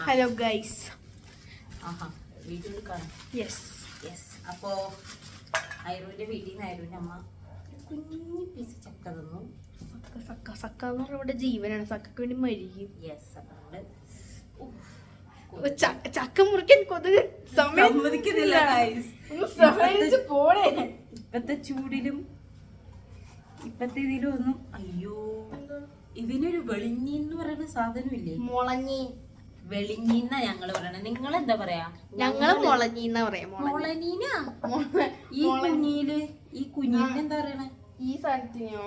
Hello guys yes yes അപ്പോ ഐറുവിന്റെ വീട്ടിൽ നിന്ന് ഐറുവിന്റെ അമ്മ കുഞ്ഞു പീസ് ചക്ക തന്നു. സക്ക സക്ക സക്ക എന്ന് പറഞ്ഞാൽ ഇവിടെ ജീവനാണ്. സക്കക്ക് വേണ്ടി മരിക്കും. യെസ് ച- ചക്ക മുറിക്കാൻ കൊതുക് സമയം സമ്മതിക്കുന്നില്ല, പോണേ. ഇപ്പത്തെ ചൂടിലും ഇപ്പത്തെ ഇതിലും ഒന്നും അയ്യോ ഇതിനൊരു വെളിഞ്ഞി എന്ന് പറയുന്ന സാധനം ഇല്ലേ മുളഞ്ഞി. വെളിഞ്ഞി ഞങ്ങൾ ഞങ്ങൾ പറയണത് നിങ്ങൾ എന്താ പറയാ? ഞങ്ങൾ മുളഞ്ഞീന്ന പറയാ മുളനീന ഈ കുഞ്ഞിയിൽ ഈ കുഞ്ഞിന് എന്താ പറയണേ? ഈ സ്ഥലത്തിനോ.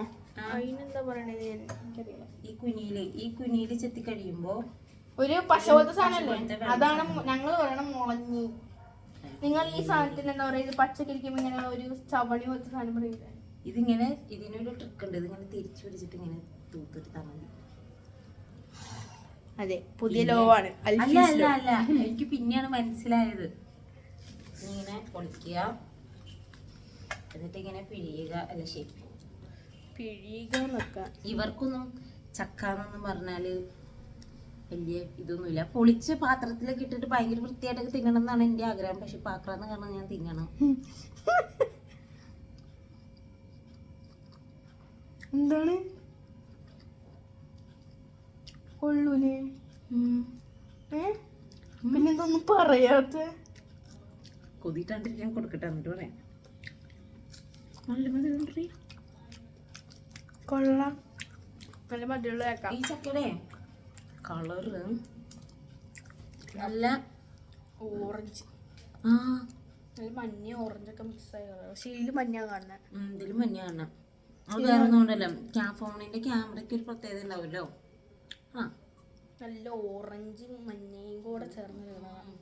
അതിനെന്താ പറയണത് ഞാൻ എനിക്കറിയില്ല. ഈ കുഞ്ഞിയിൽ ഈ കുഞ്ഞിയിൽ ചെത്തി കഴിയുമ്പോ ഒരു പശ പോലത്തെ സാധനല്ലേ? അതാണ് ഞങ്ങൾ പറയണ മുളഞ്ഞി. നിങ്ങൾ ഈ സാധനത്തിന് എന്താ പറയാ ഇത് പച്ചക്കരിക്കുമ്പോ ഇങ്ങനെ ഒരു ചവണി പോലത്തെ സാധനം പറയില്ലേ ഇതിങ്ങനെ ഇതിനൊരു ട്രിക്ക് ഉണ്ട്. ഇതിങ്ങനെ തിരിച്ചു പിടിച്ചിട്ട് ഇങ്ങനെ തൂത്തിട്ട് മതി. അതെ പുതിയ ലോവാണ്. അല്ല അല്ല അല്ല. എനിക്ക് പിന്നെയാണ് മനസ്സിലായത്. ഇങ്ങനെ പൊളിക്കുക. എന്നിട്ട് ഇങ്ങനെ പിഴിയുക. അല്ല ശരി. പിഴിയുക എന്നൊക്കെ ഇവർക്കൊന്നും ചക്ക എന്നൊന്നും പറഞ്ഞാൽ വലിയ ഇതൊന്നുമില്ല. പൊളിച്ച പാത്രത്തിലൊക്കെ ഇട്ടിട്ട് ഭയങ്കര വൃത്തിയായിട്ടൊക്കെ തിന്നണം എന്നാണ് എന്റെ ആഗ്രഹം. പക്ഷെ പാക്രാന്ന് കാരണം ഞാൻ തിന്നണം. എന്താണ്? കൊള്ളൂലേ? ഏ? പിന്നെന്തൊന്നും പറയാത്ത? കൊതിട്ടാണ്ടിരിക്കാൻ കൊടുക്കട്ടെ എന്നിട്ട് പറയാം. നല്ല മതി കൊള്ളാം. നല്ല മതിയുള്ള ഈ ചക്കയുടെ കളറ് നല്ല ഓറഞ്ച് ആ. നല്ല മഞ്ഞ ഓറഞ്ച് മിക്സായി കളർ പക്ഷെ ഇതിൽ മഞ്ഞ കാണുന്നത് ഇതിലും മഞ്ഞ കാണാം അത് വേറെ ഒന്നുകൊണ്ടല്ല ക്യാ ഫോണിന്റെ ക്യാമറയ്ക്ക് ഒരു പ്രത്യേകത ഉണ്ടാവുമല്ലോ. ആ. നല്ല ഓറഞ്ചും മഞ്ഞയും കൂടെ ചേർന്ന കളറാണ്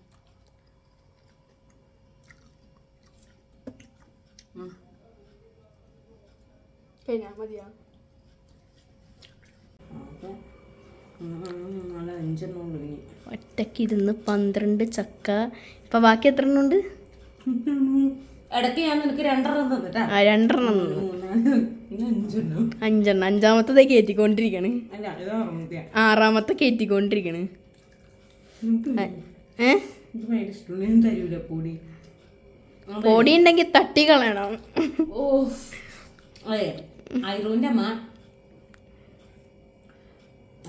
ഒറ്റയ്ക്ക് ഇരുന്ന് മതിയാ? പന്ത്രണ്ട് ചക്ക. ഇപ്പൊ ബാക്കി എത്ര എണ്ണം ഉണ്ട് ഇടയ്ക്ക് ഞാൻ നിനക്ക് രണ്ടെണ്ണം തന്നിട്ടാ. ആ രണ്ടെണ്ണം. തന്നു. അഞ്ചെണ്ണം. അഞ്ചാമത്തെ അഞ്ചാമത്തത് കയറ്റിക്കൊണ്ടിരിക്കണ് ആറാമത്തെ. കയറ്റിക്കൊണ്ടിരിക്കണ് ഏ? പൊടി. ഉണ്ടെങ്കിൽ തട്ടി കളയണം. ഓ ഐറൂന്റെ അമ്മ.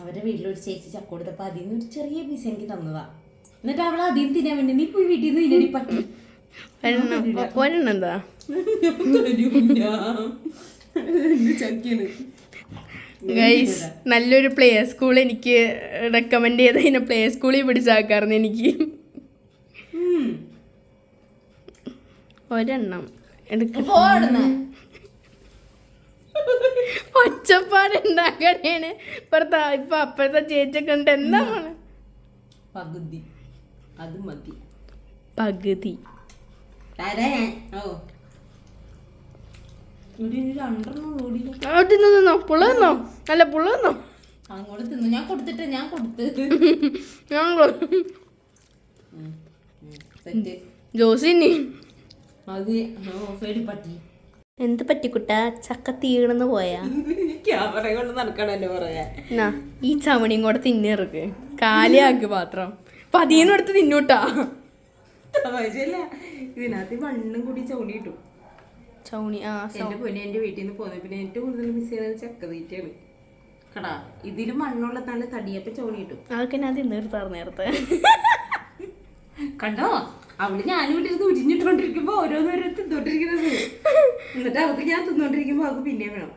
അവരുടെ വീട്ടിലൊരു ചേച്ചി ചക്ക കൊടുത്തപ്പോ അതിൽ നിന്ന് ഒരു ചെറിയ പീസ് എനിക്ക് തന്നതാ. എന്നിട്ട് അവൾ അതിൽ തിന്നാൻ വേണ്ടി നീ പോയി വീട്ടിൽ നിന്ന് തിന്നടി പറ്റി ഒരെണ്ണം എന്താ? ഗൈസ് നല്ലൊരു പ്ലേ സ്കൂൾ എനിക്ക് റെക്കമെൻഡ് ചെയ്ത ഇതിനെ പ്ലേ സ്കൂളിൽ പിടിച്ചാക്കാറുണ്ട് എനിക്ക്. ഒരെണ്ണം എടുക്ക. ഒച്ചപ്പാടുണ്ടാക്കണേണ് ഇപ്പുറത്തെ ഇപ്പൊ അപ്പുറത്തെ ചേച്ചിയൊക്കെ ഉണ്ട്. എന്താ മോളെ? പകുതി. അത് മതി. പകുതി. ഓ ഇവിടെ ഇനി രണ്ടെണ്ണം ഓടി ആ, തിന്നോ? തിന്നോ? അല്ല പുള്ള അങ്ങോട്ട് തിന്നു. ഞാൻ കൊടുത്തിട്ട് ഞാൻ കൊടുത്ത്. ഞാൻ ജോസിനി എന്ത് പറ്റിക്കുട്ട ചക്ക തീർന്നു പോയാ? ക്യാമറ കൊണ്ട് നടക്കണല്ലോ പറയാ ഈ ചവണിയും കൂടെ തിന്നിറക്ക് കാലിയാക്ക് പാത്രം പതിയെന്ന് എടുത്ത് തിന്നൂട്ടാ. ഇതിനകത്ത് മണ്ണും കൂടി ചവണി കിട്ടും ചവണി ആ എന്റെ പൊന്നെ എന്റെ വീട്ടിൽ നിന്ന് പോകുന്നത് പിന്നെ ഏറ്റവും കൂടുതൽ മിസ് ചെയ്യുന്നത് ചക്ക തീറ്റയാണ്. കടാ ഇതിലും മണ്ണുള്ള നല്ല തടിയപ്പ ചൗണി കിട്ടും. അതൊക്കെ ഞാൻ തിന്നിർത്താറ് നേരത്തെ. കണ്ടോ? അവൾ ഞാനും വീട്ടിൽ ഉരിഞ്ഞിട്ടോണ്ടിരിക്കുമ്പോ ഓരോന്നോരോ തിന്നോണ്ടിരിക്കുന്നത്. എന്നിട്ട് അവർക്ക് ഞാൻ തിന്നോണ്ടിരിക്കുമ്പോ അവൾക്ക് പിന്നെ വേണം.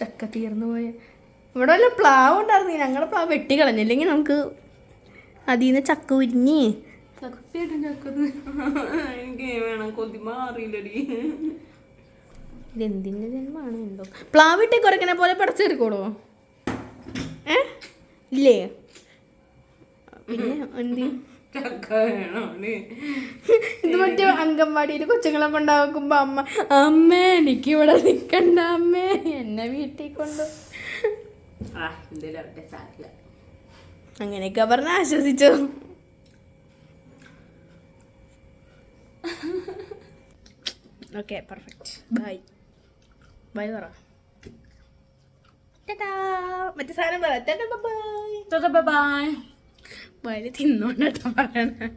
ചക്ക തീർന്നു പോയ. ഇവിടെ വല്ല പ്ലാവ് ഉണ്ടായിരുന്നു ഞങ്ങളുടെ പ്ലാവ് വെട്ടി കളഞ്ഞില്ലെങ്കിൽ നമുക്ക് അതിൽ നിന്ന് ചക്ക ഉരിഞ്ഞ് സത്യമായിട്ടും ചക്ക തീർ- എനിക്ക് വേണം കൊതി മാറിയില്ലടി. ഇതെന്തിന്റെ ജന്മമാണ് എന്തോ? പ്ലാവിട്ടേ കുറയ്ക്കണ പോലെ പടച്ചെടുക്കോളോ ഏ? ഇല്ലേ? പിന്നെ എന്ത്? ഇത് മറ്റേ അംഗൻവാടിയിൽ കൊച്ചുങ്ങളെ കൊണ്ടാക്കുമ്പോ അമ്മ അമ്മ എനിക്ക് ഇവിടെ നിക്കണ്ട അമ്മേ എന്നെ വീട്ടിൽ കൊണ്ട്. അങ്ങനെയൊക്കെ പറഞ്ഞ ആശ്വസിച്ചു ഓക്കെ പെർഫെക്റ്റ് ബൈ ബൈ പറ. മറ്റേ സാധനം പറ ടാറ്റാ ബൈ ബൈ തിന്നോണ്ടാ പറയണേ